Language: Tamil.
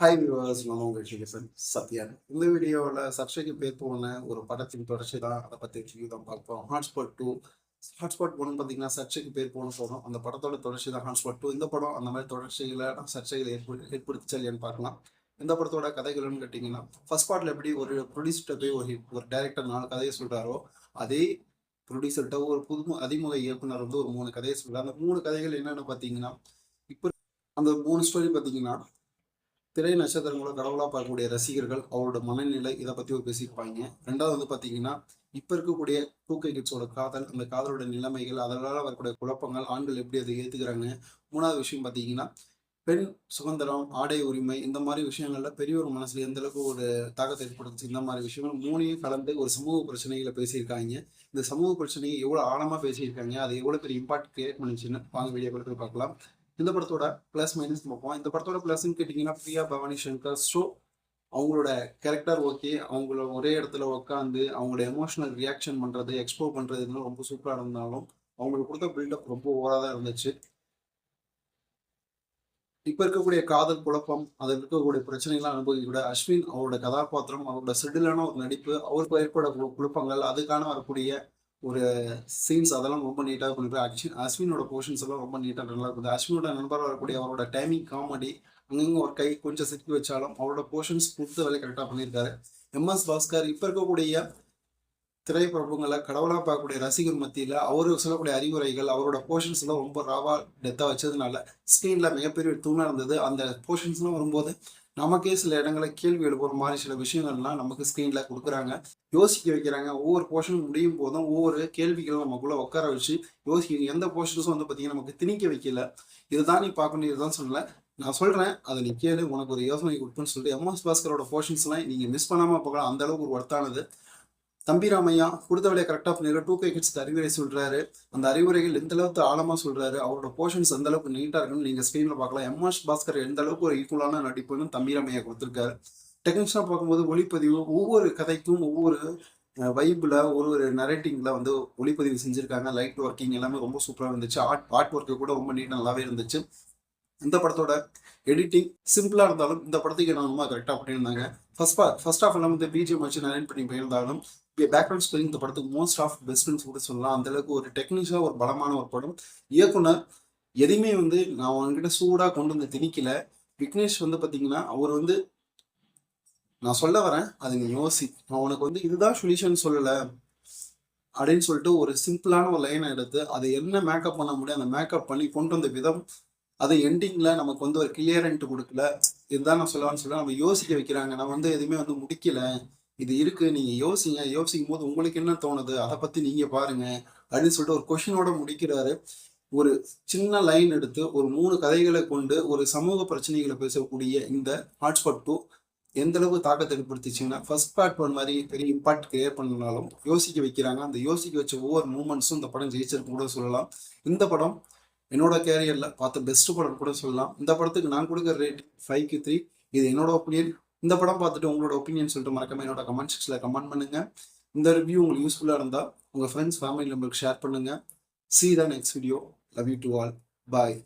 ஹாய் வியூவர்ஸ் நான் உங்கள் ஸ்ரீகசன் சத்யான் இந்த வீடியோவில் சர்ச்சைக்கு பேர் போன ஒரு படத்தின் தொடர்ச்சி தான் அதை பற்றி ரிவ்யூ தான் பார்ப்போம் ஹாட்ஸ்பாட் டூ ஹாட்ஸ்பாட் ஒன்று பார்த்தீங்கன்னா சர்ச்சைக்கு பேர் போன போனோம் அந்த படத்தோட தொடர்ச்சி தான் ஹாட்ஸ்பாட் டூ இந்த படம் அந்த மாதிரி தொடர்ச்சிகளை சர்ச்சைகளை ஏற்படு ஏற்படுத்திச்சா இல்லையான்னு பார்க்கலாம் இந்த படத்தோட கதைகள்னு கேட்டிங்கன்னா ஃபர்ஸ்ட் பார்ட்டில் எப்படி ஒரு ப்ரொடியூசர்கிட்ட போய் ஒரு ஒரு டேரக்டர் நாலு கதையை சொல்கிறாரோ அதே ப்ரொடியூசர்கிட்ட ஒரு புது அதிமுக இயக்குனர் வந்து ஒரு மூணு கதையை சொல்கிறார் அந்த மூணு கதைகள் என்னென்னு பார்த்தீங்கன்னா இப்போ அந்த மூணு ஸ்டோரி பார்த்தீங்கன்னா திரை நட்சத்திரங்களோட கடவுளாக பார்க்கக்கூடிய ரசிகர்கள் அவரோட மனநிலை இதை பற்றி ஒரு பேசியிருப்பாங்க. ரெண்டாவது வந்து பார்த்தீங்கன்னா இப்போ இருக்கக்கூடிய டூகே கிட்ஸோட காதல் அந்த காதலோட நிலைமைகள் அதனால் வரக்கூடிய குழப்பங்கள் ஆண்கள் எப்படி அதை ஏற்றுக்கிறாங்க மூணாவது விஷயம் பார்த்தீங்கன்னா பெண் சுதந்திரம் ஆடை உரிமை இந்த மாதிரி விஷயங்கள்ல பெரியவர் மனசுல எந்த அளவுக்கு ஒரு தாக்கத்தை ஏற்படுத்துச்சு இந்த மாதிரி விஷயங்கள் மூணையும் கலந்து ஒரு சமூக பிரச்சனைகளை பேசியிருக்காங்க. இந்த சமூக பிரச்சனையை எவ்வளோ ஆழமாக பேசியிருக்காங்க அது எவ்வளோ பெரிய இம்பாக்ட் கிரியேட் பண்ணிச்சுன்னு வாங்க வீடியோ போய் பார்க்கலாம். இந்த படத்தோட ப்ளஸ் மைனஸ் பார்ப்போம் இந்த படத்தோட ப்ளஸ்ன்னு கேட்டிங்கன்னா பிரியா பவானி சங்கர். ஸோ அவங்களோட கேரக்டர் ஓகே அவங்கள ஒரே இடத்துல உட்காந்து அவங்களோட எமோஷனல் ரியாக்ஷன் பண்ணுறது எக்ஸ்ப்ளோர் பண்ணுறது இதெல்லாம் ரொம்ப சூப்பராக இருந்தாலும் அவங்களுக்கு கொடுத்த பில்டப் ரொம்ப ஓவராக தான் இருந்துச்சு. இப்போ இருக்கக்கூடிய காதல் குழப்பம் அதில் இருக்கக்கூடிய பிரச்சனைகள்லாம் அனுபவிக்கூட அஸ்வின் அவரோட கதாபாத்திரம் அவரோட செடிலான ஒரு நடிப்பு அவருக்கு ஏற்பட கு- குழப்பங்கள் அதுக்கான வரக்கூடிய ஒரு சீன்ஸ் அதெல்லாம் ரொம்ப நீட்டாக பண்ணிருப்பாரு அஸ்வின் அஸ்வினோட போர்ஷன்ஸ் எல்லாம் ரொம்ப நீட்டாக நல்லா இருக்குது அஸ்வினோட நண்பராக வரக்கூடிய அவரோட டைமிங் காமெடி அங்கங்கே ஒரு கை கொஞ்சம் சிக்கி வச்சாலும் அவரோட போர்ஷன்ஸ் கொடுத்த வேலை கரெக்டாக பண்ணியிருக்காரு. எம்எஸ் பாஸ்கர் இப்போ இருக்கக்கூடிய திரைப்பிரபுங்களை கடவுளாக பார்க்கக்கூடிய ரசிகர் மத்தியில் அவர் சொல்லக்கூடிய அறிவுரைகள் அவரோட போர்ஷன்ஸ் எல்லாம் ரொம்ப ராவா டெத்தாக வச்சதுனால ஸ்க்ரீனில் மிகப்பெரிய தூணாக இருந்தது. அந்த போர்ஷன்ஸ்லாம் வரும்போது நமக்கே சில இடங்களில் கேள்வி எழுப்புற மாதிரி சில விஷயங்கள்லாம் நமக்கு ஸ்க்ரீனில் கொடுக்குறாங்க. யோசிக்க வைக்கிறாங்க. ஒவ்வொரு போர்ஷனும் முடியும் போதும் ஒவ்வொரு கேள்விகளும் நமக்குள்ள உட்கார வச்சு யோசிக்க எந்த போர்ஷன்ஸும் வந்து பார்த்தீங்கன்னா நமக்கு திணிக்க வைக்கல. இதுதான் நீ பார்க்கணும் இதுதான் சொல்லல. நான் சொல்கிறேன் அதை நீ கேளு. உனக்கு ஒரு யோசனை கொடுப்பேன்னு சொல்லிட்டு எம்எஸ் பாஸ்கரோட போர்ஷன்ஸ்லாம் நீங்கள் மிஸ் பண்ணாமல் போகலாம் அந்த அளவுக்கு ஒரு ஒர்த்தானது தம்பிராமையா கொடுத்த வேலையை கரெக்டாக பண்ணிடுற டூ கே கிட்ஸ் அறிவுரை சொல்கிறாரு அந்த அறிவுரைகள் எந்த அளவுக்கு ஆழமாக சொல்கிறாரு அவரோட போர்ஷன்ஸ் எந்த அளவுக்கு நீட்டாக இருக்குன்னு நீங்கள் ஸ்க்ரீனில் பார்க்கலாம். எம்எஸ் பாஸ்கர் எந்த அளவுக்கு ஒரு ஈக்குவலான நடிப்புன்னு தம்பிராமையா கொடுத்துருக்காரு. டெக்னிஷனாக பார்க்கும்போது ஒளிப்பதிவு ஒவ்வொரு கதைக்கும் ஒவ்வொரு வைப்பில் ஒரு ஒரு நரேட்டிங்கில் வந்து ஒளிப்பதிவு செஞ்சுருக்காங்க. லைட் ஒர்க்கிங் எல்லாமே ரொம்ப சூப்பராக இருந்துச்சு. ஆர்ட் ஆர்ட் ஒர்க்கு கூட ரொம்ப நீட் நல்லாவே இருந்துச்சு. இந்த படத்தோட எடிட்டிங் சிம்பிளாக இருந்தாலும் இந்த படத்துக்கு நான் ரொம்ப கரெக்டாக பண்ணியிருந்தாங்க. ஃபர்ஸ்ட் பா ஃபர்ஸ்ட் ஆஃப் எல்லாம் வந்து பிஜிஎம் வச்சு நரேட் பண்ணி போயிருந்தாலும் பேக்ரவுண்ட் ஸ்கோரிங் இந்த படத்துக்கு மோஸ்ட் ஆஃப் பெஸ்ட்னு கூட சொல்லலாம். அந்த அளவுக்கு ஒரு டெக்னிஷாக ஒரு பலமான ஒரு படம். இயக்குனர் எதையுமே வந்து நான் அவன்கிட்ட சூடாக கொண்டு வந்து திணிக்கல. விக்னேஷ் வந்து பார்த்தீங்கன்னா அவர் வந்து நான் சொல்ல வரேன் அது நீ யோசி. நான் உனக்கு வந்து இதுதான் சொல்யூஷன் சொல்லலை அப்படின்னு சொல்லிட்டு ஒரு சிம்பிளான ஒரு லைனை எடுத்து அதை என்ன மேக்கப் பண்ண முடியும் அந்த மேக்கப் பண்ணி கொண்டு வந்த விதம் அது எண்டிங்கில் நமக்கு வந்து ஒரு கிளியரன்ட் கொடுக்கல. இதுதான் நான் சொல்லலாம்னு சொல்ல நம்ம யோசிக்க வைக்கிறாங்க. நான் வந்து எதுவுமே வந்து முடிக்கலை. இது இருக்கு நீங்க யோசிங்க. யோசிக்கும் போது உங்களுக்கு என்ன தோணுது? அதை பத்தி நீங்க பாருங்க. அப்படின்னு சொல்லிட்டு ஒரு கொஷினோட முடிக்கிறாரு. ஒரு சின்ன லைன் எடுத்து ஒரு மூணு கதைகளை கொண்டு ஒரு சமூக பிரச்சனைகளை பேசக்கூடிய இந்த ஹாட்ஸ்பாட் டூ எந்த அளவுக்கு தாக்கத்தை ஏற்படுத்திச்சுன்னா ஃபர்ஸ்ட் பார்ட் ஒன் மாதிரி பெரிய இம்பாக்ட் கிரியேட் பண்ணனாலும் யோசிக்க வைக்கிறாங்க. அந்த யோசிக்க வச்ச ஒவ்வொரு மூமெண்ட்ஸும் இந்த படம் ஜெயிச்சிருக்கு கூட சொல்லலாம். இந்த படம் என்னோட கேரியர்ல பார்த்த பெஸ்ட் படம் கூட சொல்லலாம். இந்த படத்துக்கு நான் கொடுக்குற ரேட் ஃபைவ்க்கு த்ரீ இது என்னோட ஒப்பீனியன் இந்த படம் பார்த்துட்டு உங்களோட ஒப்பீனியன் சொல்லிட்டு மறக்காம என்னோட கமெண்ட் செக்ஷனில் கமெண்ட் பண்ணுங்க. இந்த ரிவ்யூ உங்களுக்கு யூஸ்ஃபுல்லாக இருந்தால் உங்கள் ஃப்ரெண்ட்ஸ் ஃபேமிலி மெம்பருக்கு ஷேர் பண்ணுங்க. See the next video love you to all bye